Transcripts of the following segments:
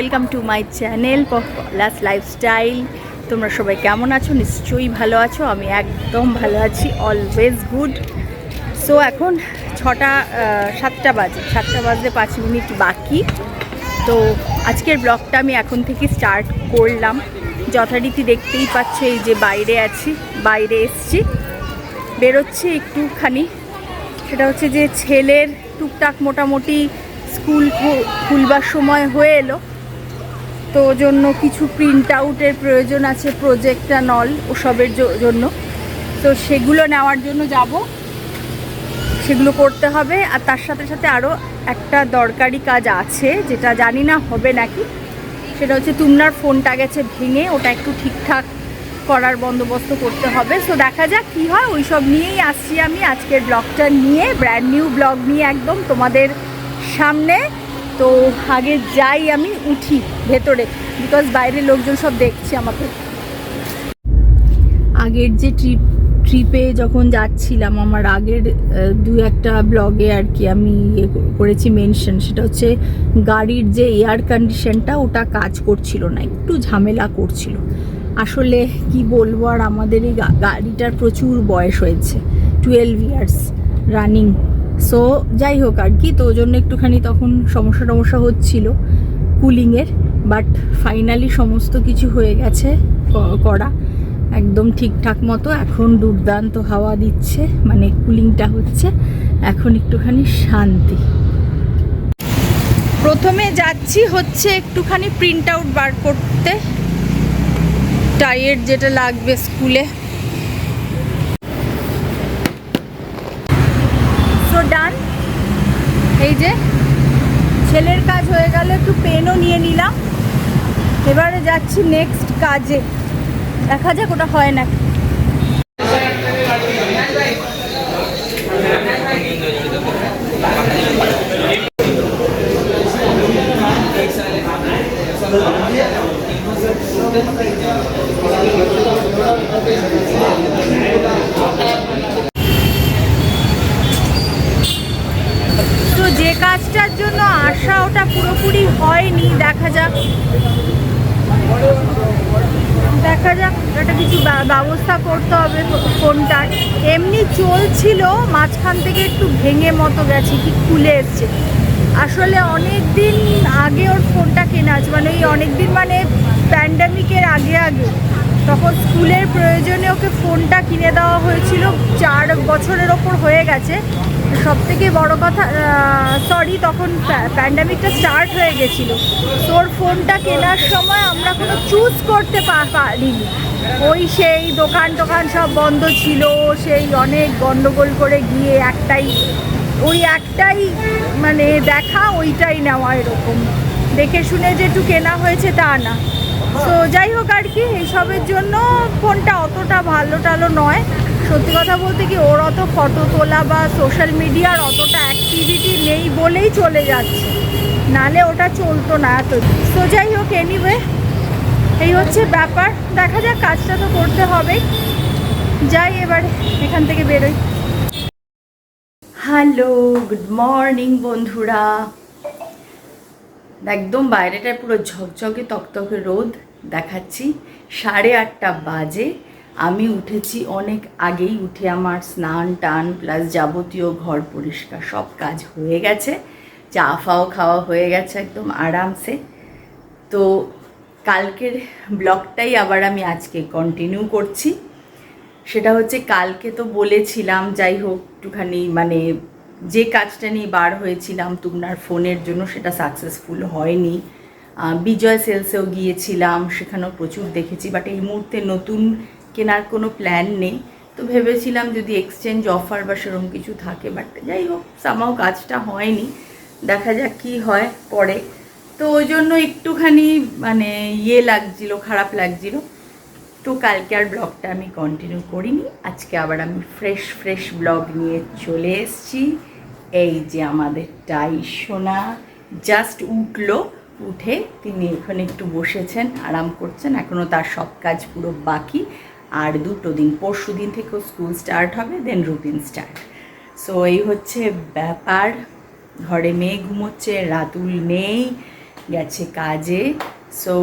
Welcome to my channel Palash lifestyle. তোমরা সবাই কেমন আছো? নিশ্চয়ই ভালো আছো। আমি একদম ভালো আছি অলওয়েজ গুড সো এখন ছটা সাতটা বাজে, সাতটা বাজতে পাঁচ মিনিট বাকি। তো, আজকের ব্লগটা আমি এখন থেকে স্টার্ট করলাম। যথারীতি দেখতেই পাচ্ছ এই যে বাইরে আছি, বাইরে এসছি। বেরোচ্ছি একটুখানি। সেটা হচ্ছে যে ছেলের টুকটাক মোটামুটি স্কুল খুলবার সময় হয়ে এলো। তো জন্য কিছু প্রিন্ট আউটের প্রয়োজন আছে প্রজেক্টটা নল ওসবের জন্য। তো সেগুলো নেওয়ার জন্য যাব। সেগুলো করতে হবে। আর তার সাথে সাথে আরও একটা দরকারি কাজ আছে, যেটা জানি না হবে নাকি। সেটা হচ্ছে তুমনার ফোনটা গেছে ভেঙে, ওটা একটু ঠিকঠাক করার বন্দোবস্ত করতে হবে। সো দেখা যাক কী হয় ওই সব নিয়েই আসছি আমি আজকের ব্লগটা নিয়ে। ব্র্যান্ড নিউ ব্লগ নিয়ে একদম তোমাদের সামনে। তো আগে যাই আমি, উঠি ভেতরে বিকজ বাইরের লোকজন সব দেখছে আমাকে। আগের যে ট্রিপ ট্রিপে যখন যাচ্ছিলাম, আমার আগের দু একটা ব্লগে আর কি আমি ইয়ে করেছি মেনশন সেটা হচ্ছে গাড়ির যে এয়ার কন্ডিশনটা ওটা কাজ করছিল না, একটু ঝামেলা করছিল। আসলে কি বলব, আর আমাদের এই গাড়িটার প্রচুর বয়স হয়েছে টুয়েলভ ইয়ার্স রানিং সো যাই হোক আর কি, তো জন্য একটুখানি তখন সমস্যা টমস্যা হচ্ছিল কুলিংয়ের বাট ফাইনালি সমস্ত কিছু হয়ে গেছে করা। একদম ঠিকঠাক মতো, এখন দুর্দান্ত হাওয়া দিচ্ছে মানে কুলিংটা হচ্ছে, এখন একটুখানি শান্তি। প্রথমে যাচ্ছি হচ্ছে একটুখানি প্রিন্ট আউট বার করতে। টাইয়ের যেটা লাগবে স্কুলে সো ডান এই যে ছেলের কাজ হয়ে গেল, একটু পেনও নিয়ে নিলাম। এবারে যাচ্ছি নেক্সট কাজে। দেখা যাক, ওটা হয় না তো যে কাজটার জন্য আশা ওটা পুরোপুরি হয়নি, দেখা যাক। দেখা যাক, একটা কিছু ব্যবস্থা করতে হবে ফোনটার এমনি চলছিল, মাঝখান থেকে একটু ভেঙে মতো গেছে, কি খুলে এসছে। আসলে অনেক দিন আগে ওর ফোনটা কেনা আছে মানে এই অনেক দিন মানে প্যান্ডামিকের আগে আগে। তখন স্কুলের প্রয়োজনে ওকে ফোনটা কিনে দেওয়া হয়েছিল, চার বছরের ওপর হয়ে গেছে। সব থেকে বড় কথা সরি তখন প্যান্ডামিকটা স্টার্ট হয়ে গেছিল। তোর ফোনটা কেনার সময় আমরা কোনো চুজ করতে পারিনি। ওই সেই দোকান টোকান সব বন্ধ ছিল, সেই অনেক গন্ডগোল করে গিয়ে একটাই, ওই একটাই মানে দেখা, ওইটাই নেওয়া এরকম। দেখে শুনে যে একটু কেনা হয়েছে তা না। তো যাই হোক আর কি, এইসবের জন্য ফোনটা অতটা ভালো টালো নয়। সত্যি কথা বলতে কি, ওর অত ফটো তোলা বা সোশ্যাল মিডিয়ার অতটা অ্যাক্টিভিটি নেই বলেই চলে যাচ্ছে। নালে ওটা চলতো না এত। তো যাই হোক এনিওয়ে এই হচ্ছে ব্যাপার। দেখা যাক, কাজটা তো করতে হবে যাই এবার, এখান থেকে বেরোই। হ্যালো গুড মর্নিং বন্ধুরা। একদম বাইরেটায় পুরো ঝকঝকে তকতকে রোদ দেখাচ্ছি। সাড়ে আটটা বাজে। আমি উঠেছি অনেক আগেই, উঠে আমার স্নান টান প্লাস যাবতীয় ঘর পরিষ্কার সব কাজ হয়ে গেছে। চা ফাও খাওয়া হয়ে গেছে একদম আরামসে। তো কালকের ব্লগটাই আবার আমি আজকে কন্টিনিউ করছি। সেটা হচ্ছে কালকে তো বলেছিলাম, যাই হোক, একটুখানি মানে যে কাজটা নিয়ে বার হয়েছিলাম তুমনার ফোনের জন্য, সেটা সাকসেসফুল হয়নি। বিজয় সেলসেও গিয়েছিলাম, সেখানেও প্রচুর দেখেছি বাট এই মুহূর্তে নতুন কেনার কোনো প্ল্যান নেই। তো ভেবেছিলাম যদি এক্সচেঞ্জ অফার বা সেরকম কিছু থাকে বাট যাই হোক সামাও কাজটা হয়নি। দেখা যাক কী হয় পরে। তো ওই জন্য একটুখানি মানে ইয়ে লাগছিল, খারাপ লাগছিল। তো কালকে আর ব্লগটা আমি কন্টিনিউ করিনি। আজকে আবার আমি ফ্রেশ ফ্রেশ ব্লগ নিয়ে চলে এসেছি। এই যে আমাদের টাই সোনা জাস্ট উঠল, উঠে তিনি এখানে একটু বসেছেন, আরাম করছেন এখনও তার সব কাজ পুরো বাকি। আর দুটো দিন, পরশু দিন থেকেও স্কুল স্টার্ট হবে দেন রুটিন স্টার্ট সো এই হচ্ছে ব্যাপার। ঘরে মেয়ে ঘুমোচ্ছে, রাতুল নেই, গেছে কাজে। সো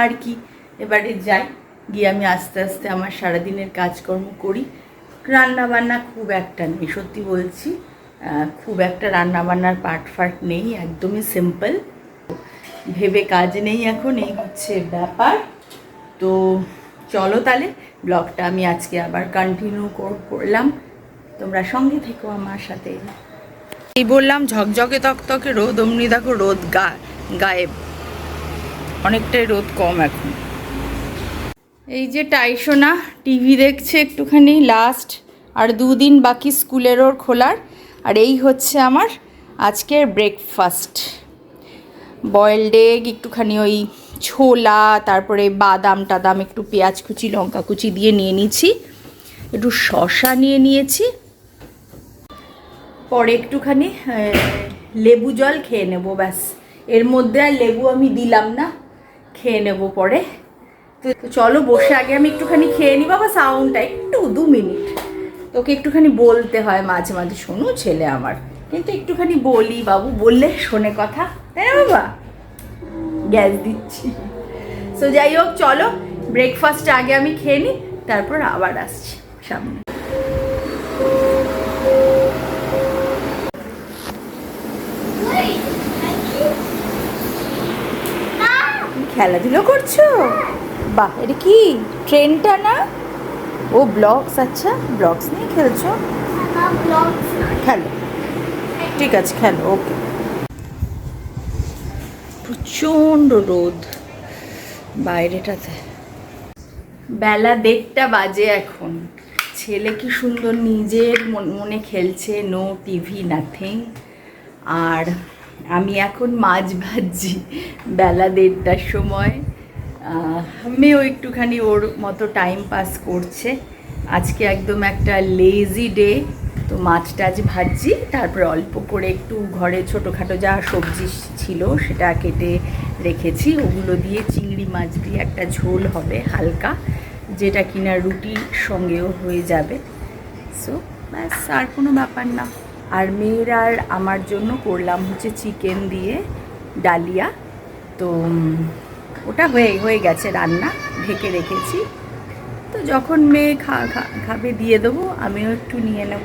আর কি? এবারে যাই, গিয়ে আমি আস্তে আস্তে আমার সারাদিনের কাজকর্ম করি। রান্না বান্না খুব একটা নেই, সত্যি বলছি খুব একটা রান্না বান্নার পার্ট ফার্ট নেই, একদমই সিম্পল ভেবে কাজ নেই এখন, এই হচ্ছে ব্যাপার। তো চলো তাহলে, ব্লগটা আমি আজকে আবার কন্টিনিউ করলাম। তোমরা সঙ্গে থেকো আমার সাথে। এই বললাম, ঝকঝকে তকতকে রোদ, অমনি দেখো রোদ গা গায়েব। অনেকটাই রোদ কম এখন। এই যে টাইসোনা টিভি দেখছে একটুখানি লাস্ট আর দুদিন বাকি স্কুলের ওর খোলার। আর এই হচ্ছে আমার আজকের ব্রেকফাস্ট বয়েলড এগ একটুখানি ওই ছোলা, তারপরে বাদাম টাদাম, একটু পেঁয়াজ কুচি, লঙ্কা কুচি দিয়ে নিয়ে নিয়েছি। একটু শশা নিয়ে নিয়েছি। পরে একটুখানি লেবু জল খেয়ে নেব ব্যাস। এর মধ্যে আর লেবু আমি দিলাম না। খেয়ে নেব পরে। তো চলো বসে আগে আমি একটুখানি খেয়ে নিই। বাবা সাউন্ডটা একটু দু মিনিট। তোকে একটুখানি বলতে হয় মাঝে মাঝে, শোনো ছেলে আমার। কিন্তু একটুখানি বলি বাবু, বললে শোনে কথা। তাই না বাবা? গ্যাস দিচ্ছি। সো যাই হোক, চলো ব্রেকফাস্ট আগে আমি খেয়ে নিই, তারপর আবার আসছি সামনে। খেলাধুলো করছ? বাহ, এটা কি? ট্রেনটা না? ও, ব্লগস আচ্ছা ব্লগস নিয়ে খেলছো? খেলো। ঠিক আছে, খেলো, ওকে। প্রচণ্ড রোদ বাইরেটাতে। বেলা দেড়টা বাজে এখন। ছেলে কি সুন্দর নিজের মন- খেলছে নো টিভি নাথিং আর আমি এখন মাছ ভাজছি বেলা দেড়টার সময়। মেয়েও একটুখানি ওর মতো টাইম পাস করছে। আজকে একদম একটা লেজি ডে তো মাছ টাছ ভাজছি, তারপরে অল্প করে একটু ঘরে ছোটোখাটো যা সবজি ছিল সেটা কেটে রেখেছি। ওগুলো দিয়ে চিংড়ি মাছ দিয়ে একটা ঝোল হবে হালকা, যেটা কিনা রুটির সঙ্গেও হয়ে যাবে। সো ব্যাস, আর কোনো ব্যাপার না। আর মেয়ের আর আমার জন্য করলাম হচ্ছে চিকেন দিয়ে ডালিয়া। তো ওটা হয়ে হয়ে গেছে রান্না, ঢেকে রেখেছি। তো যখন মেয়ে খা খাবে দিয়ে দেবো, আমিও একটু নিয়ে নেব।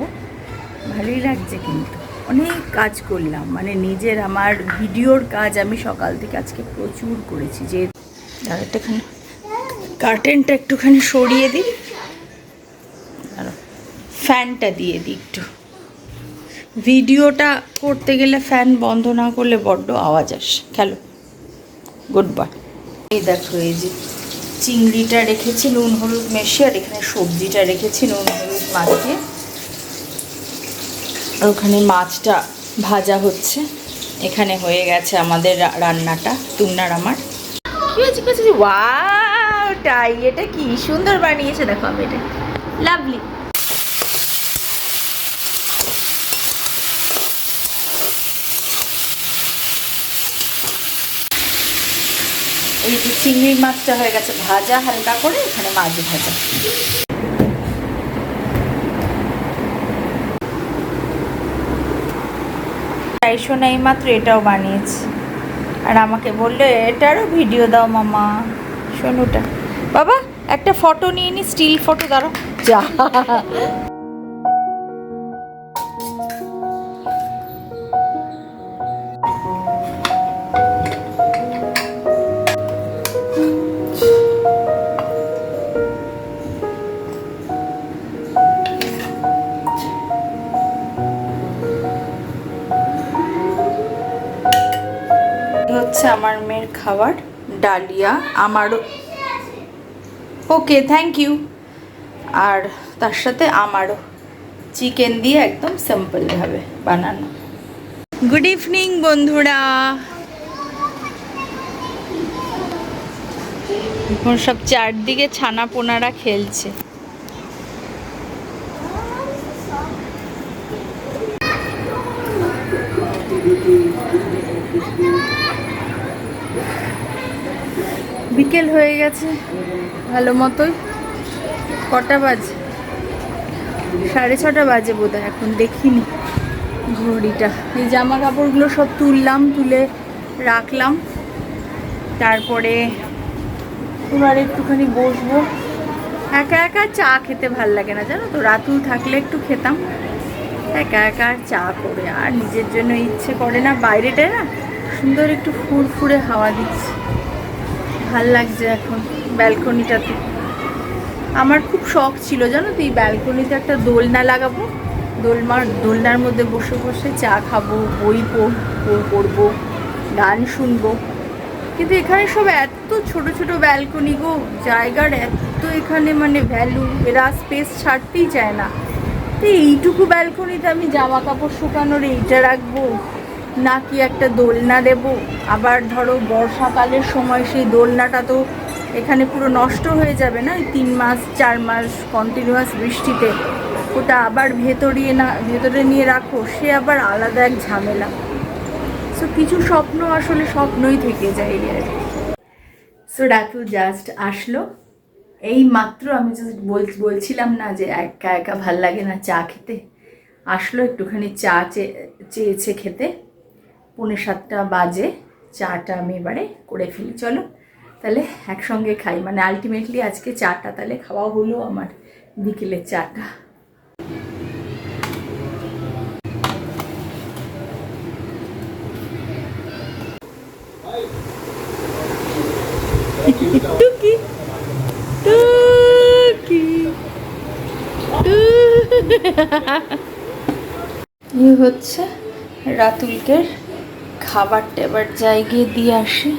ভালোই লাগছে কিন্তু। অনেক কাজ করলাম মানে নিজের আমার ভিডিওর কাজ আমি সকাল থেকে আজকে প্রচুর করেছি। যে একটুখানি কার্টেনটা একটুখানি সরিয়ে দিই। ফ্যানটা দিয়ে দিই একটু। ভিডিওটা করতে গেলে ফ্যান বন্ধ না করলে বড্ড আওয়াজ আসে। খেলো গুড বাই এই দেখো, এই যে চিংড়িটা রেখেছি, নুন, হলুদ মেশে আর এখানে সবজিটা রেখেছি, নুন, হলুদ মাখিয়ে। আর ওখানে মাছটা ভাজা হচ্ছে। এখানে হয়ে গেছে আমাদের রান্নাটা তুমনার আমার। কি হয়েছে টাই, এটা কি সুন্দর বানিয়েছে, দেখো আমি এটা। লাভলি। এই যে চিংড়ি মাছটা হয়ে গেছে ভাজা, হালকা করে এখানে মাছ ভাজা। চাইশো না মাত্র এটাও বানিয়েছি। আর আমাকে বলল, এটারও ভিডিও দাও মামা শোনুটা বাবা, একটা ফটো নিয়ে নি, স্টিল ফটো দাঁড়ো যা। আমার মেয়ের খাবার, ডালিয়া, আমারও। ওকে থ্যাংক ইউ আর তার সাথে আমারও। চিকেন দিয়ে একদম সিম্পলভাবে বানানো। গুড ইভিনিং বন্ধুরা। সব চারদিকে ছানা পোনারা খেলছে। বিকেল হয়ে গেছে। ভালো মতোই। কটা বাজে? সাড়ে ছটা বাজে বোধ এখন দেখিনি ঘড়িটা। এই জামা কাপড়গুলো সব তুললাম, তুলে রাখলাম। তারপরে এবার একটুখানি বসবো। একা একা চা খেতে ভালো লাগে না, জানো তো? রাতুল থাকলে একটু খেতাম। একা একা চা করে, আর নিজের জন্য ইচ্ছে করে না, বাইরেটায় না সুন্দর একটু ফুরফুরে হাওয়া দিচ্ছে। ভালো লাগছে এখন ব্যালকনিটাতে। আমার খুব শখ ছিল, জানো তো, এই ব্যালকনিতে একটা দোলনা লাগাবো। দোলমার, দোলনার মধ্যে বসে বসে চা খাব, বই পড় পড়ব, গান শুনব। কিন্তু এখানে সব এত ছোট ছোট ব্যালকনি গো, জায়গার এত এখানে মানে ভ্যালু এরা স্পেস ছাড়তেই চায় না। তো এইটুকু ব্যালকনিতে আমি জামা কাপড় শুকানোর এইটা রাখব। নাকি একটা দোলনা দেব? আবার ধরো বর্ষাকালের সময় সেই দোলনাটা তো এখানে পুরো নষ্ট হয়ে যাবে না? তিন মাস, চার মাস কন্টিনিউয়াস বৃষ্টিতে। ওটা আবার ভেতরিয়ে না, ভেতরে নিয়ে রাখো, সে আবার আলাদা এক ঝামেলা। সো কিছু স্বপ্ন আসলে স্বপ্নই থেকে যায় আর সো ডাকু জাস্ট আসলো। এই মাত্র আমি জাস্ট বল, বলছিলাম না যে একা একা ভালো লাগে না চা খেতে। আসলো একটুখানি চে- চেয়েছে খেতে। পৌনে সাতটা বাজে চাটা আমি এবারে করে ফেলি। চলো তাহলে একসঙ্গে খাই। মানে আলটিমেটলি আজকে চাটা তাহলে খাওয়া হলো আমার বিকেলের চাটা। টুকি টুকি এই হচ্ছে রাতুলকে খাবার টাবার জায়গায় দিয়ে আসি।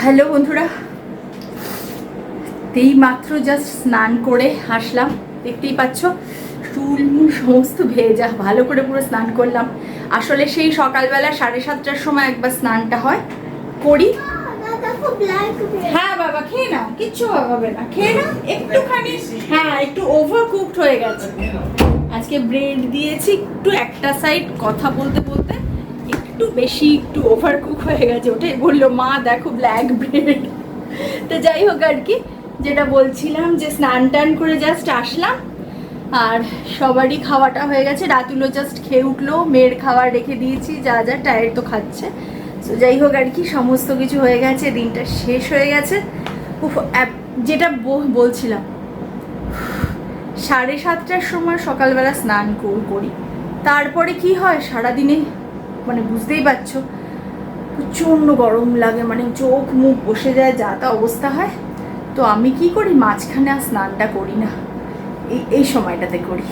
হ্যালো বন্ধুরা এই মাত্র জাস্ট স্নান করে আসলাম, দেখতেই পাচ্ছ, চুল মুল সমস্ত ভেজা, ভালো করে পুরো স্নান করলাম। আসলে সেই সকালবেলা সাড়ে সাতটার সময় একবার স্নানটা হয়, করি। হ্যাঁ বাবা, খেয়ে নাও, কিচ্ছু হবে না। খেয়ে নাও, একটুখানি হ্যাঁ একটু ওভার কুকড হয়ে গেছে। আজকে ব্রেড দিয়েছি, একটু একটা সাইড কথা বলতে বলতে একটু বেশি একটু ওভার কুক হয়ে গেছে। ওটাই বলল, মা, দেখো ব্ল্যাক ব্রেড তো যাই হোক আর কি, যেটা বলছিলাম যে স্নান টান করে জাস্ট আসলাম, আর সবারই খাওয়াটা হয়ে গেছে। রাতুলো জাস্ট খেয়ে উঠল, মেয়ের খাবার রেখে দিয়েছি, যা যা, টায়ার তো খাচ্ছে। তো যাই হোক আর কি সমস্ত কিছু হয়ে গেছে দিনটা শেষ হয়ে গেছে। উফ, যেটা বলছিলাম সাড়ে সাতটার সময় সকালবেলা স্নান করি। তারপরে কি হয় সারাদিনে মানে বুঝতেই পারছ প্রচণ্ড গরম লাগে মানে চোখ মুখ বসে যায় যা তা অবস্থা হয়। তো আমি কি করি মাঝখানে আর স্নানটা করি না। এই এই সময়টাতে করি।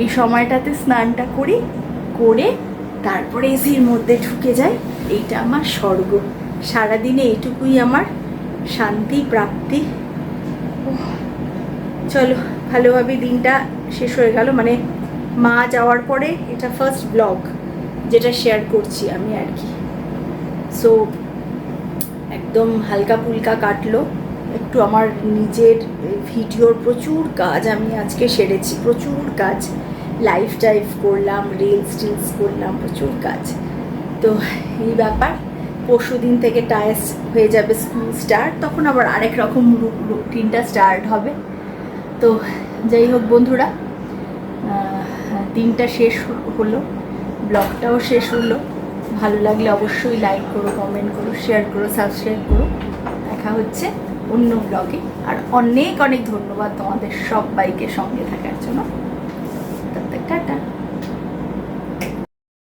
এই সময়টাতে স্নানটা করি করে তারপরে এসির মধ্যে ঢুকে যায়। এইটা আমার স্বর্গ। সারাদিনে এইটুকুই আমার শান্তি, প্রাপ্তি। চলো, ভালোভাবে দিনটা শেষ হয়ে গেল। মানে মা যাওয়ার পরে এটা ফার্স্ট ব্লগ যেটা শেয়ার করছি আমি আর কি। সো একদম হালকা ফুলকা কাটলো। একটু আমার নিজের ভিডিওর প্রচুর কাজ আমি আজকে সেরেছি। প্রচুর কাজ। লাইভ টাইভ করলাম রিলস টিলস করলাম, প্রচুর কাজ। তো এই ব্যাপার, পরশু দিন থেকে টায়ার্স হয়ে যাবে স্কুল স্টার্ট তখন আবার আরেক রকম রুটিনটা স্টার্ট হবে। তো যাই হোক বন্ধুরা দিনটা শেষ হলো, ব্লগটাও শেষ হলো। ভালো লাগলে অবশ্যই লাইক করো কমেন্ট করো শেয়ার করো সাবস্ক্রাইব করো। দেখা হচ্ছে অন্য ব্লগে আর অনেক অনেক ধন্যবাদ তোমাদের সব সবাইকে সঙ্গে থাকার জন্য।